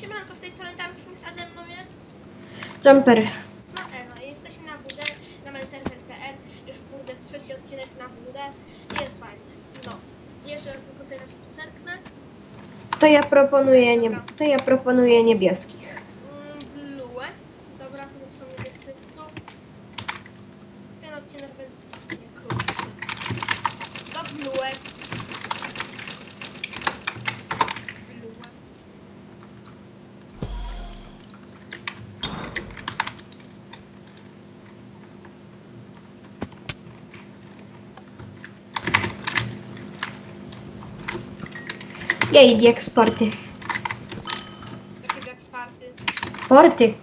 siemanko, z tej strony a ze mną jest Jumper. Jesteśmy na WD, na już kurde trzeci odcinek na WD i jest. No, jeszcze raz tylko sobie na zerknę. To ja proponuję nie, to ja proponuję niebieskich. Mm, Blue. Dobra, to są niebiescy. No. Ten odcinek będzie nie krótszy. To Blue. Blue. Jej, eksporty. Takie jak Sparty. Porty.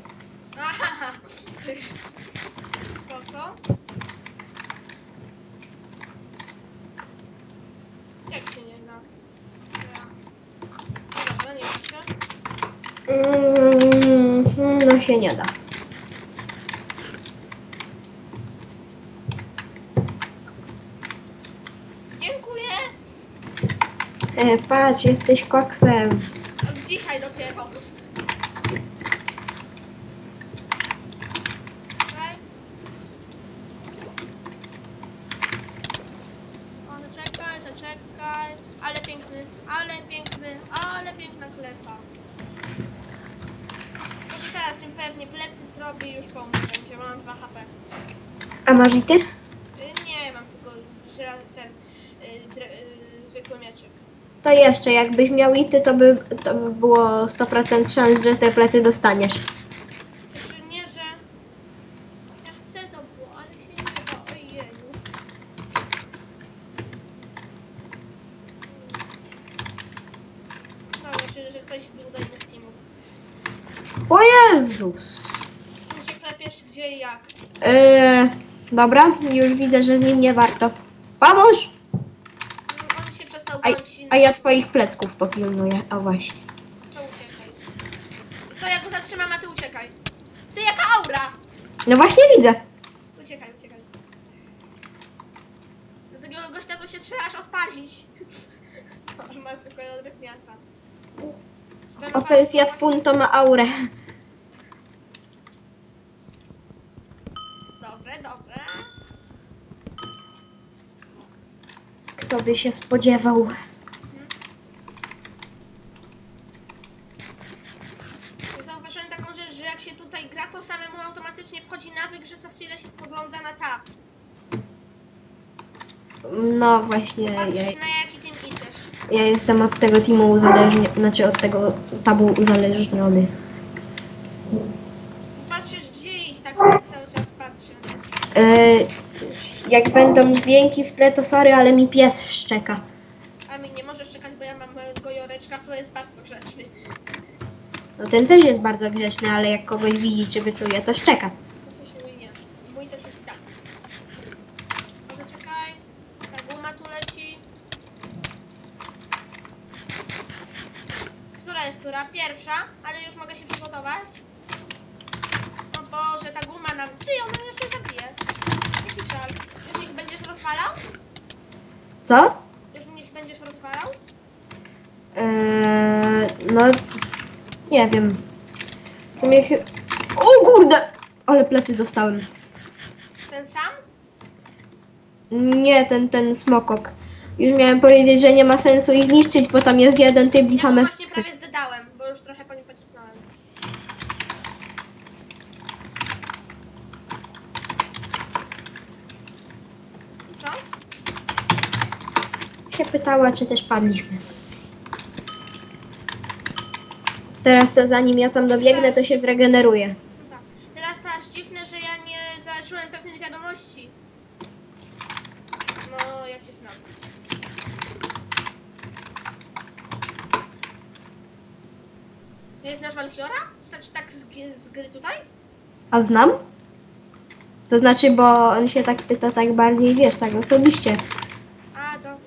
Mm, no się nie da. Dziękuję! E, patrz, jesteś koksem. Od dzisiaj dopiero. Czekaj. O, zaczekaj, zaczekaj. Ale piękny, ale piękny, ale piękna klepa. Może teraz mi pewnie plecy zrobię i już pomóc będzie, bo mam 2 HP. A masz i ty? Y, Nie, mam tylko żra- ten y, dre- y, zwykły mieczyk. To jeszcze, jakbyś miał i ty, to by, to by było 100% szans, że te plecy dostaniesz. Znaczy nie, że ja chcę to było, ale się nie da. Ojeju. Że ktoś był teamów. O Jezus! Tu się klepiesz gdzie i jak. E, dobra, już widzę, że z nim nie warto. Pomóż! Mm, On się przestał A, ja twoich plecków popilnuję. A właśnie. To uciekaj. To ja go zatrzymam, a ty uciekaj. Ty jaka aura! No właśnie widzę. Uciekaj, uciekaj. Do takiego gościa to się trzeba aż odpalić. On ma zwykłego drewniaka. Opel Fiat Punto ma aurę. Dobre, dobre. Kto by się spodziewał? Zauważyłem taką rzecz, że jak się tutaj gra, to samemu automatycznie wchodzi nawyk, że co chwilę się spogląda na tab. No właśnie, Patrz ja, na jaki tym idziesz. ja jestem od tego teamu uzależniony, znaczy od tego tabu uzależniony. Patrzysz gdzie iść, tak cały czas patrzę. E, jak będą dźwięki w tle, to sorry, ale mi pies szczeka. A mi nie możesz czekać, bo ja mam małego Joreczka, który jest bardzo grzeczny. No ten też jest bardzo grzeczny, ale jak kogoś widzi czy wyczuje, to szczeka. To się mój nie. Mój też jest tak. Może czekaj. Ta guma tu leci. Która jest tura? Pierwsza, ale już mogę się przygotować. O Boże, ta guma nam... Ty, ona jeszcze zabije. Jaki żal. Już ich będziesz rozwalał? Co? Już ich będziesz rozwalał? Eee, no, nie wiem. W sumie chy... O kurde! Ale plecy dostałem. Ten sam? Nie, ten, ten smokok. Już miałem powiedzieć, że nie ma sensu ich niszczyć, bo tam jest jeden typ i Ja same właśnie prawie zdedałem, bo już trochę po nim pocisnąłem. I co? Się pytała, czy też padliśmy. Teraz to zanim ja tam dobiegnę, to się zregeneruje. Tak. Teraz to aż dziwne, że ja nie zauważyłem pewnych wiadomości. No, jak się znam. Nie znasz Valkiora? Znaczy tak z, z gry tutaj? A znam? To znaczy, bo on się tak pyta tak bardziej, wiesz, tak osobiście. A, dobra.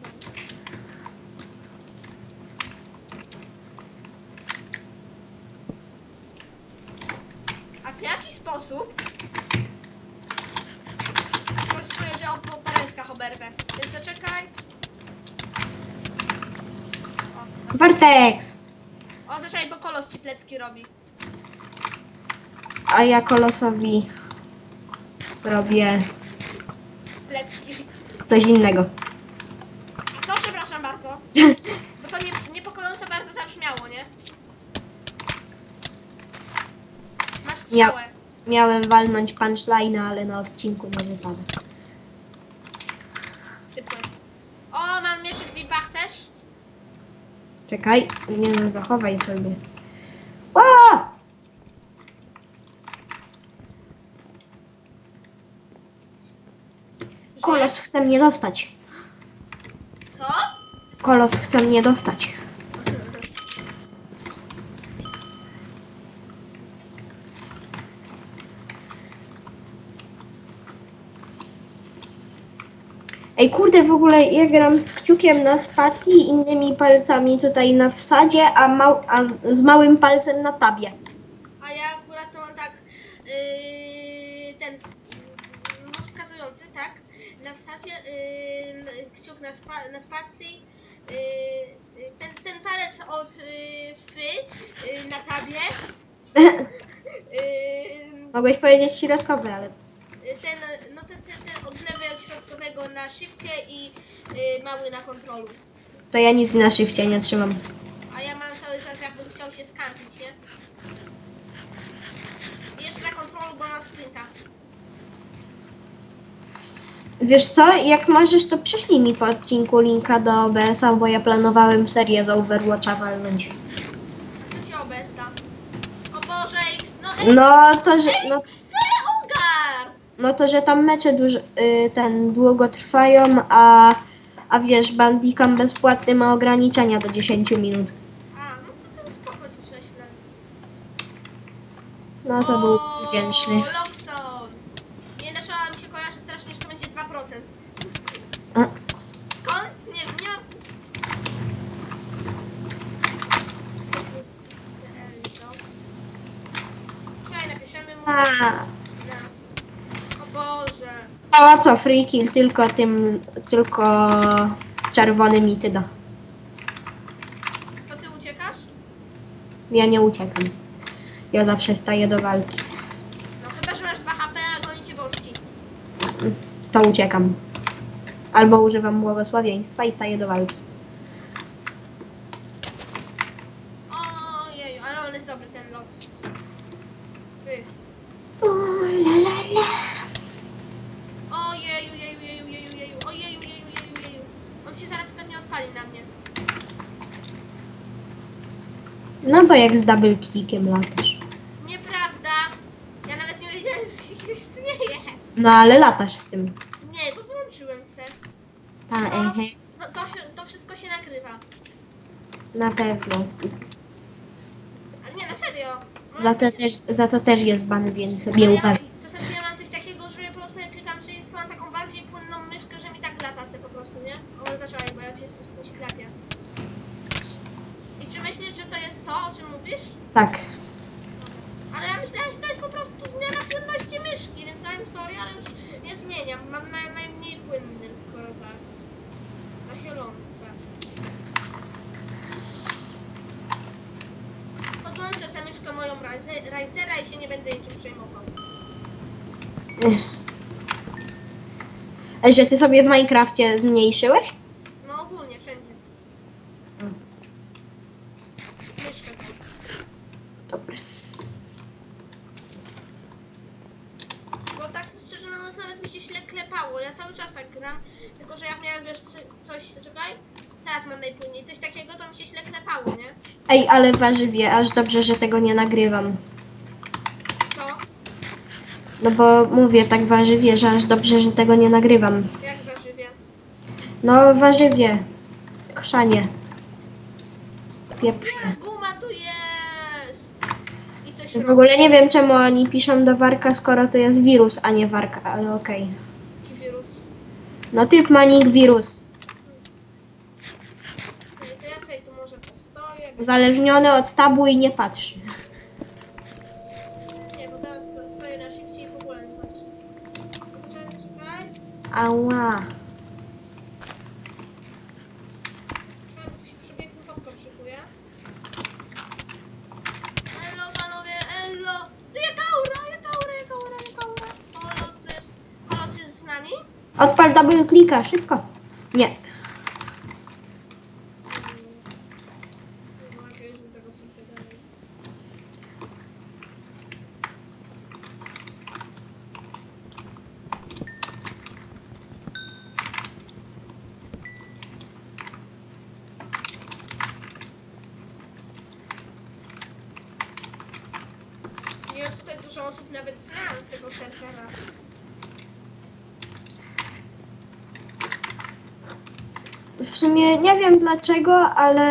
A w jaki sposób? Coś czuję, że o po paręskach oberwę. Więc zaczekaj. O, zaczekaj, bo kolos ci plecki robi. A ja kolosowi robię Plecki. coś innego. A co, przepraszam bardzo? Bo to nie, niepokojąco bardzo zabrzmiało, nie? Masz Ja- strzałę. Miałem walnąć punchline, ale na odcinku nie wypada. Czekaj, nie no, zachowaj sobie. Ła! Kolos chce mnie dostać. Co? Kolos chce mnie dostać. Ej, kurde, w ogóle ja gram z kciukiem na spacji i innymi palcami tutaj na wsadzie, a, mał, a z małym palcem na tabie. A ja akurat to mam tak, yy, ten no, wskazujący, tak? Na wsadzie yy, kciuk na, spa, na spacji, yy, ten, ten palec od yy, fy yy, na tabie. Yy, Mogłeś powiedzieć środkowy, ale ten, no ten, ten, ten od lewej od na szybcie i yy, mały na kontrolu. to ja nic na szybcie nie trzymam. A ja mam cały czas jakbym chciał się skampić, nie? Jeszcze na kontrolu, bo mam sprinta. Wiesz co, jak możesz, to przyślij mi po odcinku linka do OBS-a, bo ja planowałem serię z Overwatcha walnąć. Co się obesta? O Boże, X, no X, No to, że, no! No to, że tam mecze y, ten długo trwają, a, a wiesz, Bandicam bezpłatny ma ograniczenia do 10 minut. A, no to spoko ci prześlę. No to był O, wdzięczny. Lobson! Nie mi się kojarzyć strasznie, że to będzie 2%. A, Skąd? Nie wiem, nie mam... Co to jest? Czekaj, napiszemy mu a, Boże. a co, free kill, tylko tym, tylko czerwonym i ty da. To ty uciekasz? Ja nie uciekam. Ja zawsze staję do walki. No chyba, że masz 2 HP, a goni cię boski. To uciekam. Albo używam błogosławieństwa i staję do walki. Jak z double clickiem latasz. Nieprawda. Ja nawet nie wiedziałem, że się istnieje. No ale latasz z tym. Nie, bo wyłączyłem się. Ta, ehe, To, to, się, to wszystko się nagrywa. na pewno. Ale nie, na serio. No, Za to też, za to też jest ban, więc sobie ja, ukaż. To znaczy ja mam coś takiego, że ja po prostu jak klikam przycisk, mam taką bardziej płynną myszkę, że mi tak lata się po prostu, nie? O, zaczęłaj, bo ja cię wszystko się klepie. Czy myślisz, że to jest to, o czym mówisz? Tak. Ale ja myślałem, że to jest po prostu zmiana płynności myszki, więc I'm sorry, ale już nie zmieniam. Mam naj, najmniej płynny, skoro tak. Nachylące. Podłączę sobie myszkę moją Ryze- Ryzera i się nie będę niczym przejmował. Ech. Że ty sobie w Minecrafcie zmniejszyłeś? No ogólnie, wszędzie. Mm. Myszkę tam. Dobra. Bo tak szczerze mówiąc nawet mi się źle klepało. Ja cały czas tak gram, tylko że jak miałem wiesz co- coś, czekaj, teraz mam najpłynniej, coś takiego to mi się źle klepało, nie? Ej, ale warzywie, aż dobrze, że tego nie nagrywam. Co? No bo mówię tak warzywie, że aż dobrze, że tego nie nagrywam. Jak warzywie? No warzywie. Krzanie. Pieprzne. Nie, guma tu jest! I coś W robi. ogóle nie wiem czemu oni piszą do warka, skoro to jest wirus, a nie warka, ale okej. No typ ma nick wirus. Ej, To ja sobie tu może postoję. Uzależniony od tabu i nie patrzy. Nie, bo teraz to stoję na szybciej i w ogóle nie patrzę. Czekaj, czekaj. Ała. Czekaj, bo się przebiegł podskok szykuje. Odpal double klika, szybko. Nie. Jest tutaj dużo osób nawet znają z tego serwera. W sumie nie wiem dlaczego, ale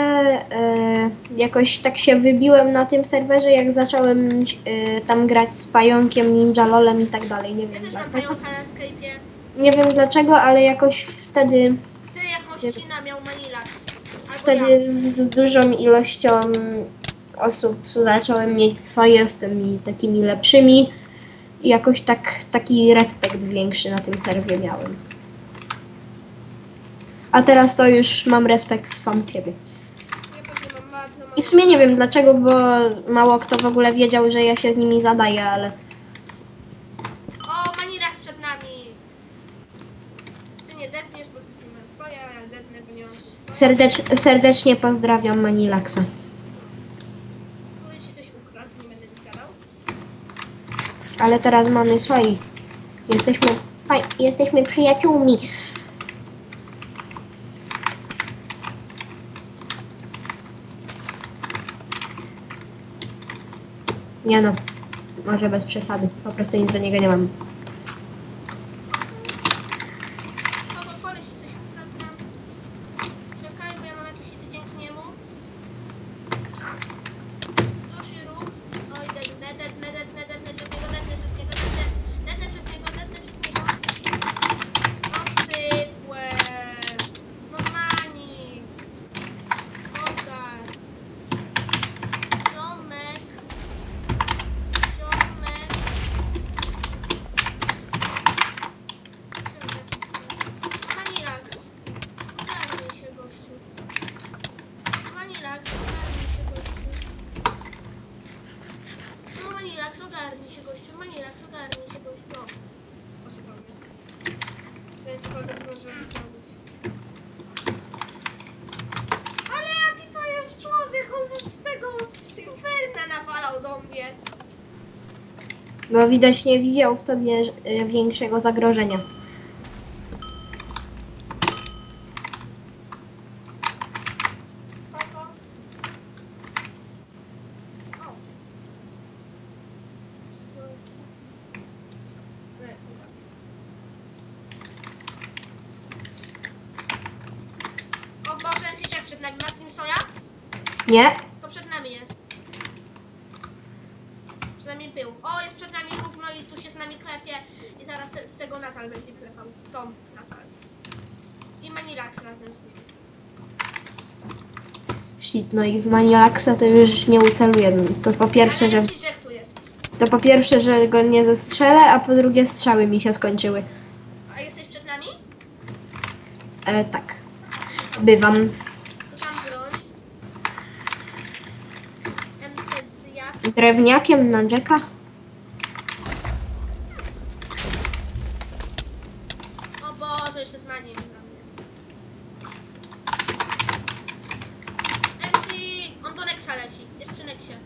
e, jakoś tak się wybiłem na tym serwerze, jak zacząłem e, tam grać z pająkiem, ninja lolem i tak dalej. Nie Ja wiem też mam dlaczego. pająka na Skype'ie. Nie wiem dlaczego, ale jakoś wtedy, Ty jak Mościna miał Manilax. Albo ja. wtedy z dużą ilością osób zacząłem mieć swoje z tymi takimi lepszymi i jakoś tak taki respekt większy na tym serwie miałem. A teraz to już mam respekt sam z siebie. I w sumie nie wiem dlaczego, bo mało kto w ogóle wiedział, że ja się z nimi zadaję, ale O, Manilax przed nami. Ty nie detniesz, bo ty z nim masz soja, ja detnę, bo nie mam soja. serdecz, serdecznie pozdrawiam Manilaxa. Kurde ci coś ukradł, nie będę gadał. Ale teraz mamy swoich. Jesteśmy, faj, jesteśmy przyjaciółmi. Nie no, może bez przesady. Po prostu nic do niego nie mam. Ogarnij się, gościu. Manilax, ogarnij się, gościu. O, posypał mnie. Więc cokolwiek zdążyłem zrobić. Ale jaki to jest człowiek? On z tego z Inferna nawalał do mnie. Bo widać nie widział w tobie y, większego zagrożenia. Oho. O. Co jest? Nie, dobra. O Boże, Syczek przed nami. Masz z nim soja? Nie? To przed nami jest. Przed nami był. O, jest przed nami równo i tu się z nami klepie. I zaraz te, tego Natal będzie klepał. Tom Natal. I Manilax razem z nim. Shit, no i w Manilaxa to już nie uceluję. To po pierwsze, że tu jest. To po pierwsze, że go nie zestrzelę, a po drugie strzały mi się skończyły. A jesteś przed nami? E, tak. Bywam. Tam broń. Drewniakiem na Jacka. O Boże, jeszcze z maniem na mnie. MC! On do Nexa leci. Jest przy Nexie.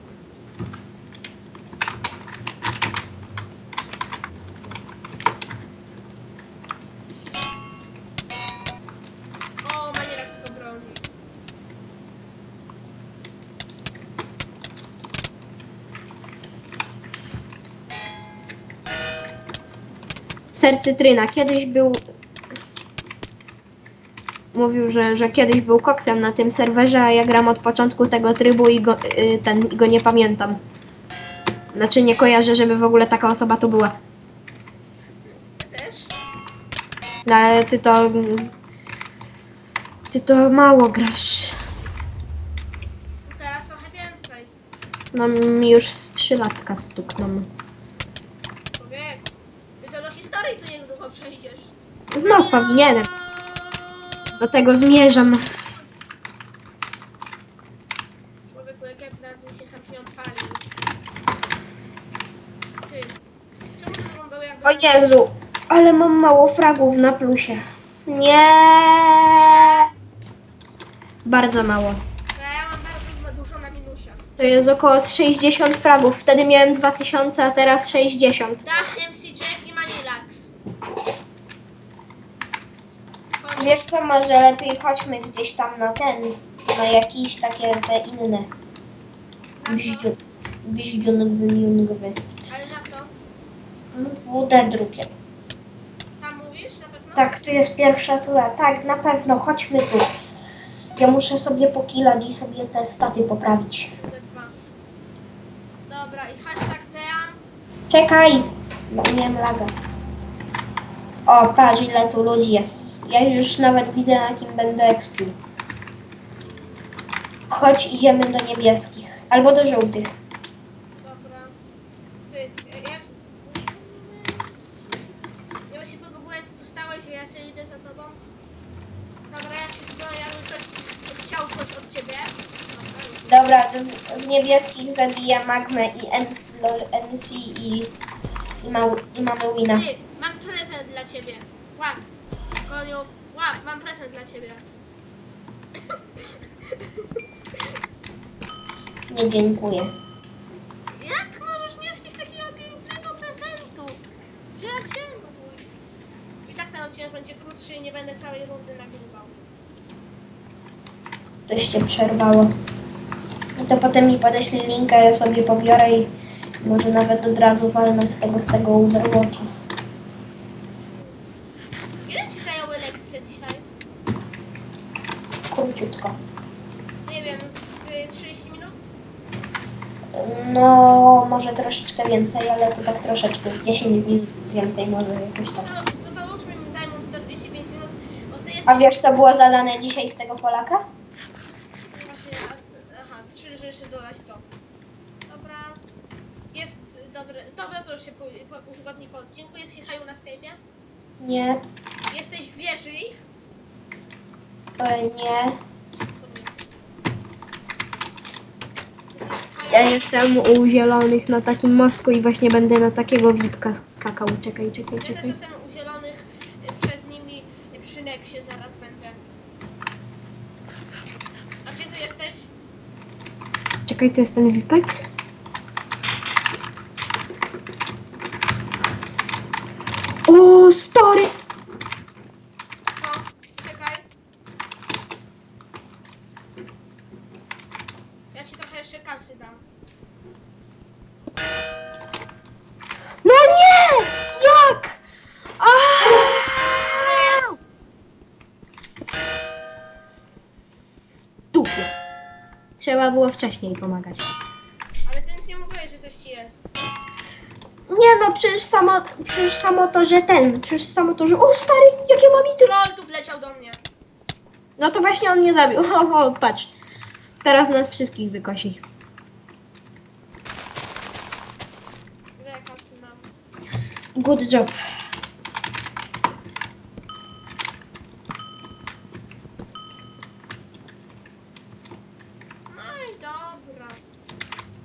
O, Manierac go broni. Sercytryna. Kiedyś był... Mówił, że, że kiedyś był koksem na tym serwerze, a ja gram od początku tego trybu i go, y, ten, i go nie pamiętam. Znaczy nie kojarzę, żeby w ogóle taka osoba tu była. Też? No ale ty to... Ty to mało grasz. Teraz trochę więcej. No mi już z trzy latka stukną. No, powinienem. Do tego zmierzam. Człowieku, jak ja teraz mi się chętnie odpalił. Ty. Czemu to wyglądało jakby... O Jezu! Ale mam mało fragów na plusie. Nie. Bardzo mało. A ja mam bardzo dużo na minusie. To jest około z 60 fragów. Wtedy miałem 2000, a teraz 60. Dash, MC Jack i Manilax. Wiesz co, może lepiej chodźmy gdzieś tam na ten, na jakieś takie te inne. Bździu- Bździungowy. Ale na to? WD drugie. Tam mówisz na pewno? Tak, tu jest pierwsza tura. Tak, na pewno, chodźmy tu. Ja muszę sobie pokilać i sobie te staty poprawić. Dwa. Dobra, i hashtag Team. Czekaj! Bo miałem laga. O, patrz ile tu ludzi jest. Ja już nawet widzę na kim będę expił. Chodź, idziemy do niebieskich. Albo do żółtych. Dobra. Ty, ja... Ja właśnie pogubiłem, co dostałeś, a ja się idę za tobą. Dobra, ja się zgodę, ja bym coś chciał coś od ciebie. Dobra, to w niebieskich zabija Magmę i MC, lol, MC i, i, ma, i mamy wina. Ty, ciebie. Łap. Koniu, łap, mam prezent dla ciebie. Nie dziękuję. Jak możesz nie chcieć takiego pięknego prezentu? Mój. I tak ten odcinek będzie krótszy i nie będę całej rundy nagrywał. Coś cię przerwało. No to potem mi podeślij linka, ja sobie pobiorę i może nawet od razu walnę z tego, z tego Overwatcha. Ile ci zajęły lekcje dzisiaj? Króciutko. Nie wiem, z y, 30 minut? No, może troszeczkę więcej, ale to tak troszeczkę, z 10 minut więcej może jakoś tak. No, to załóżmy mi zajmą 45 minut, bo ty jesteś... A wiesz co było zadane dzisiaj z tego Polaka? Właśnie, a- aha, że jeszcze dodać to. Dobra. Jest dobre. Dobra, to już się po, po, uzgodni po odcinku. Jest Hichaju na Skype'ie? Nie, Jesteś w wieży ich? e, nie. Ja jestem u zielonych na takim mosku i właśnie będę na takiego wipka skakał. Czekaj, czekaj, Ja też czekaj. jestem u zielonych, y, przed nimi y, przy Nexie zaraz będę. A gdzie ty jesteś? Czekaj, to jest ten wipek? O, stary! Co? Czekaj. Ja ci trochę jeszcze kasy dam. No nie! Jak? Aaaa! Dupie. Trzeba było wcześniej pomagać. Ale ty nic nie mówiłeś, że coś ci jest. Nie no, przecież samo, przecież samo to, że ten, przecież samo to, że... O stary, jakie mam ity! Troll tu wleciał do mnie. No to właśnie on mnie zabił. Ho, ho, patrz. Teraz nas wszystkich wykosi. Mam? Good job. No i dobra.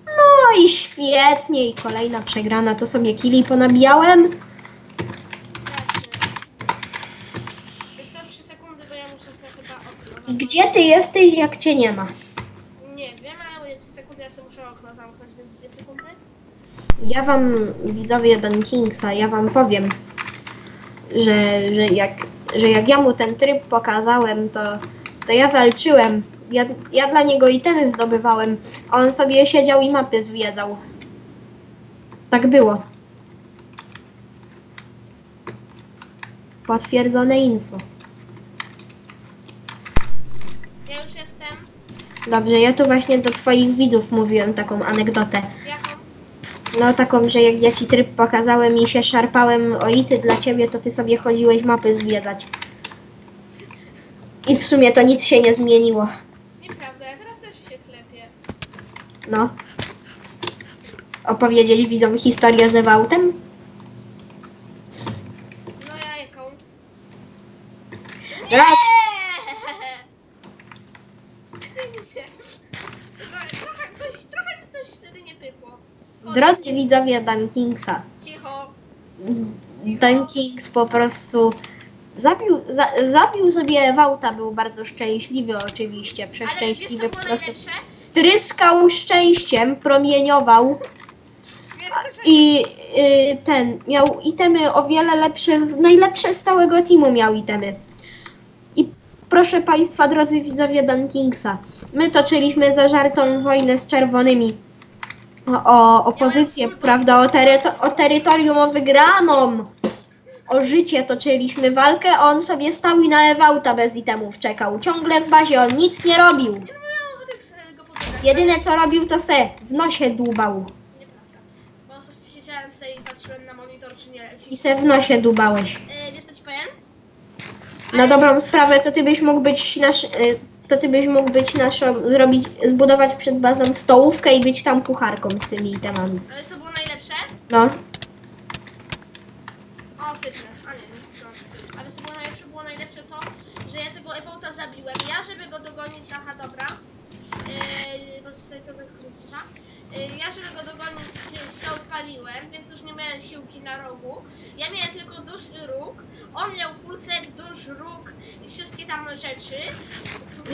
No i świetnie. I kolejna przegrana. To sobie kili ponabijałem. Jasne. Tylko 3 sekundy, bo ja muszę sobie chyba okno. I gdzie ty jesteś, jak cię nie ma? Nie wiem, ale 3 sekundy, ja sobie muszę okno zamknąć na 2 sekundy. Ja wam, widzowie Dan Kingsa, ja wam powiem, że, że, jak, że jak ja mu ten tryb pokazałem, to, to ja walczyłem. Ja, ja dla niego itemy zdobywałem, a on sobie siedział i mapy zwiedzał. Tak było. Potwierdzone info. Ja już jestem. Dobrze, ja tu właśnie do twoich widzów mówiłem taką anegdotę. Jaką? No taką, że jak ja ci tryb pokazałem i się szarpałem o ity dla ciebie, to ty sobie chodziłeś mapy zwiedzać. I w sumie to nic się nie zmieniło. Nieprawda, ja teraz też się klepię. No. Opowiedzieć widzom historię ze Wałtem? No ja jaką? Raz. Trochę, coś, trochę coś wtedy nie pykło. Drodzy widzowie Dan Kingsa, Cicho. Dan Kings po prostu zabił, za, zabił sobie Wałta, był bardzo szczęśliwy oczywiście, Ale wiesz, przeszczęśliwy co po było prostu. najlepsze? Tryskał szczęściem, promieniował i y, ten, miał itemy o wiele lepsze, najlepsze z całego teamu miał itemy. I proszę Państwa, drodzy widzowie Dan Kingsa, my toczyliśmy zażartą wojnę z czerwonymi o, opozycję, prawda, o, teryto, o terytorium, o wygraną, o życie toczyliśmy walkę, a on sobie stał i na Ewauta bez itemów czekał. Ciągle w bazie, on nic nie robił. Jedyne co robił to se w nosie dłubał. Coś siedziałem sobie i patrzyłem na monitor, czy nie leci. I se w nosie dłubałeś. Yy, wiesz co ci powiem? Na dobrą sprawę to ty byś mógł być nasz, y, to ty byś mógł być naszą, zrobić, zbudować przed bazą stołówkę i być tam kucharką z tymi itemami. Ale co było najlepsze? No, O, sypnę. A nie, nie sypnę. Ale co było najlepsze? Było najlepsze to, że ja tego Ewolta zabiłem. Ja, żeby go dogonić, aha, dobra. Yy, bo zostaje to. Yy, ja, żeby go dogonić, się, się odpaliłem, więc już nie miałem siłki na rogu. Ja miałem tylko dusz i róg. On miał full set, dusz, róg i wszystkie tam rzeczy.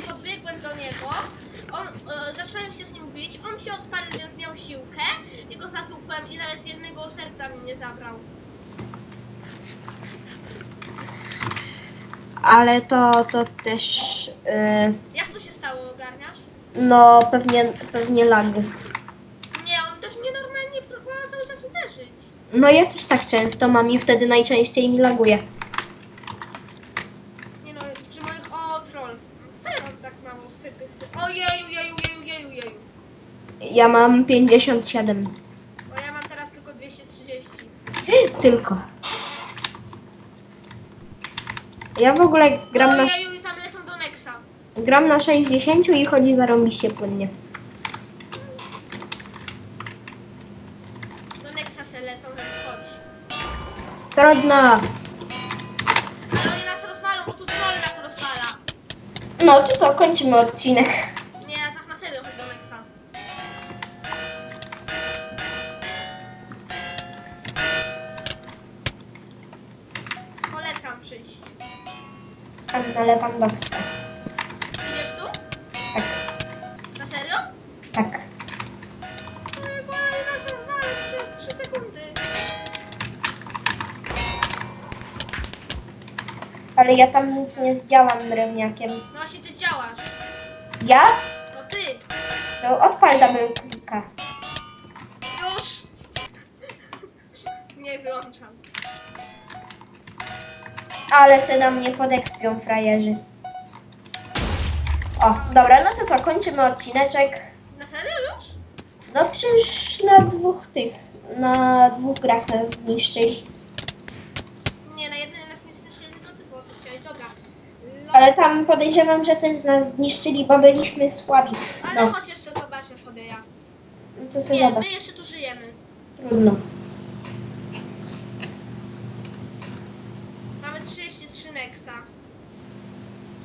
Podbiegłem do niego. On, e, zacząłem się z nim bić. On się odpalił, więc miał siłkę. I go zatłukłem i nawet jednego serca mi nie zabrał. ale to, to też, y, Jak to się stało, ogarniasz? no pewnie, pewnie lag. Nie, on też mnie normalnie próbował cały czas uderzyć. No ja też tak często mam i wtedy najczęściej mi laguje. Nie no, przy moich... O, troll. Co ja mam tak mało wypysy? O jeju, jeju, jeju, jeju, jeju. Ja mam 57. Bo ja mam teraz tylko 230. Tylko. Ja w ogóle gram o na, jeju, tam lecą do Nexa. gram na 60 i chodzi zarąbiście płynnie. Trudno. Ale oni nas rozwalą, bo tu troll nas rozwala. No to co, kończymy odcinek. Nie, ja tak na serio chodź do Nexa. Polecam przyjść. Anna Lewandowska. Ale ja tam nic nie zdziałam drewniakiem. No właśnie ty działasz. Ja? No ty. To odpal double. Już. Nie wyłączam. Ale se na mnie podekspią frajerzy. O, dobra, no to co, kończymy odcineczek. Na serio już? No przecież na dwóch tych, na dwóch grach nas zniszczyli. Ale tam podejrzewam, że też nas zniszczyli, bo byliśmy słabi. ale No, chodź jeszcze zobaczę sobie ja. no to sobie Nie, zobacz. my jeszcze tu żyjemy. Trudno. Mamy 33 Nexa.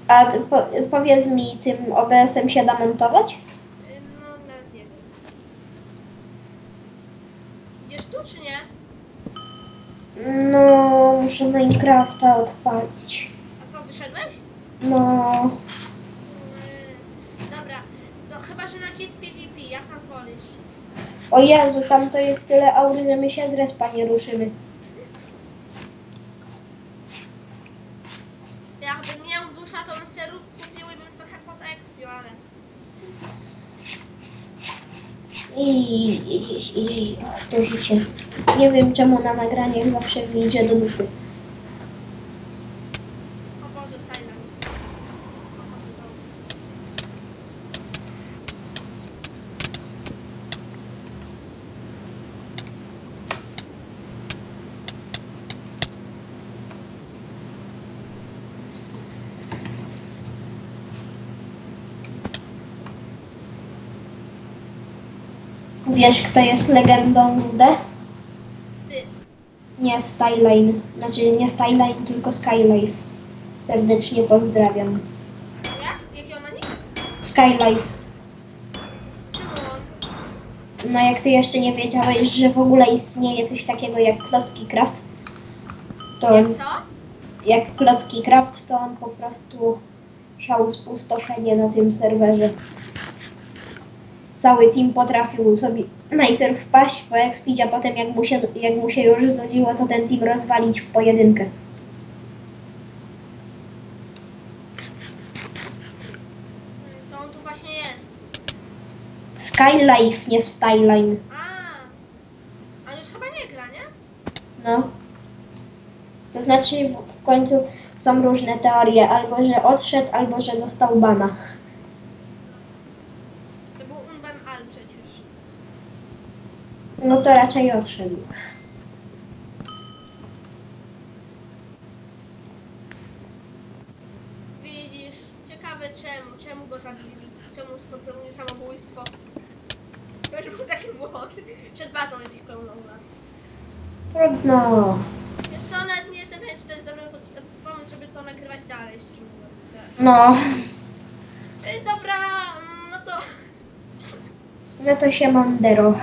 A ty po, powiedz mi, tym OBS-em się da montować? Y, No, nawet nie wiem. Idziesz tu czy nie? No, muszę Minecrafta odpalić. No, Mm, Dobra, no chyba, że na hit PvP, jak tam wolisz? o Jezu, tam to jest tyle aury, że my się z respa nie ruszymy. Jakbym miał dusza, to bym serów kupił i bym trochę podekspił, ale... I, i, i, i, ach, to życie. Nie wiem czemu na nagraniach zawsze mi idzie do dupy. O Boże, staj na mnie. O Boże, dobra. Wiesz, kto jest legendą WD? Ty, Nie Skyline. Znaczy nie Skyline, tylko Skylife. Serdecznie pozdrawiam. jak? Jaki on ma nick? Skylife. On? No jak ty jeszcze nie wiedziałeś, że w ogóle istnieje coś takiego jak klocki craft, To Jak co? jak Klocki Craft, to on po prostu szał spustoszenie na tym serwerze. Cały team potrafił sobie najpierw wpaść po expić, a potem jak mu, się, jak mu się już znudziło, to ten team rozwalić w pojedynkę. To on tu właśnie jest. Skylife, nie Styline. A, on już chyba nie gra, nie? No. To znaczy w, w końcu są różne teorie, albo że odszedł, albo że dostał bana. To był Unban Al przecież. No to raczej odszedł. Widzisz, ciekawe czemu, czemu go zabili, czemu popełnił samobójstwo. Już był taki błąd. Przed bazą jest ich pełno u nas. Trudno. Wiesz co, nawet nie jestem pewien, czy to jest dobry pomysł, żeby to nagrywać dalej. Tak. No. Dobra, mm, no to No to się Mandero.